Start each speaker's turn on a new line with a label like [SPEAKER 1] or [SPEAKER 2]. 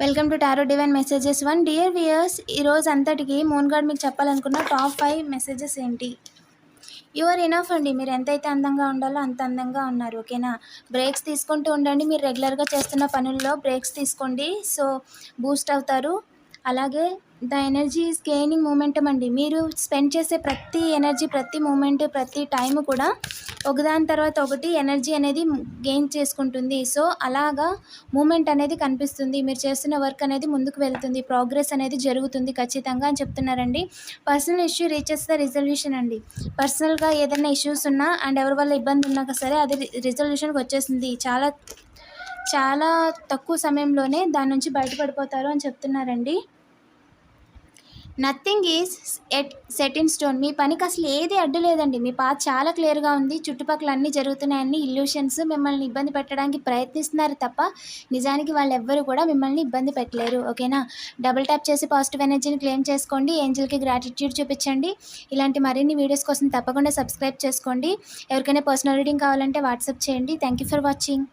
[SPEAKER 1] Welcome to tarot divine messages one. Dear viewers ఈరోజు అంతటికి moon guard మీకు చెప్పాలనుకున్న టాప్ ఫైవ్ మెసేజెస్ ఏంటి? యువర్ ఇనఫ్ అండి. మీరు ఎంతైతే అందంగా ఉండాలో అంత అందంగా ఉన్నారు ఓకేనా? బ్రేక్స్ తీసుకుంటూ ఉండండి. మీరు రెగ్యులర్గా చేస్తున్న పనుల్లో బ్రేక్స్ తీసుకోండి. సో బూస్ట్ అవుతారు. అలాగే the energy is gaining momentum అండి. మీరు స్పెండ్ చేసే ప్రతి ఎనర్జీ ప్రతి మూమెంట్ ప్రతి టైం కూడా ఒకదాని తర్వాత ఒకటి ఎనర్జీ అనేది గెయిన్ చేసుకుంటుంది. సో అలాగా మూమెంట్ అనేది కనిపిస్తుంది. మీరు చేస్తున్న వర్క్ అనేది ముందుకు వెళ్తుంది. ప్రోగ్రెస్ అనేది జరుగుతుంది ఖచ్చితంగా అని చెప్తున్నారండి. Personal issue reaches the resolution అండి. పర్సనల్గా ఏదైనా ఇష్యూస్ ఉన్నా అండ్ ఎవరి వల్ల ఇబ్బంది ఉన్నా సరే అది రిజల్యూషన్కి వచ్చేసింది చాలా చాలా తక్కువ సమయంలోనే దాని నుంచి బయటపడిపోతారు అని చెప్తున్నారండి. Nothing is at set in stone మీ పనికి అసలు ఏది అడ్డు లేదండి. మీ పాత చాలా క్లియర్గా ఉంది. చుట్టుపక్కల అన్నీ జరుగుతున్నాయని ఇల్యూషన్స్ మిమ్మల్ని ఇబ్బంది పెట్టడానికి ప్రయత్నిస్తున్నారు తప్ప నిజానికి వాళ్ళు ఎవ్వరూ కూడా మిమ్మల్ని ఇబ్బంది పెట్టలేరు. ఓకేనా డబుల్ ట్యాప్ చేసి పాజిటివ్ ఎనర్జీని క్లెయిమ్ చేసుకోండి. ఏంజల్కి గ్రాటిట్యూడ్ చూపించండి. ఇలాంటి మరిన్ని వీడియోస్ కోసం తప్పకుండా సబ్స్క్రైబ్ చేసుకోండి. ఎవరికైనా పర్సనల్ రీడింగ్ కావాలంటే వాట్సాప్ చేయండి. Thank you for watching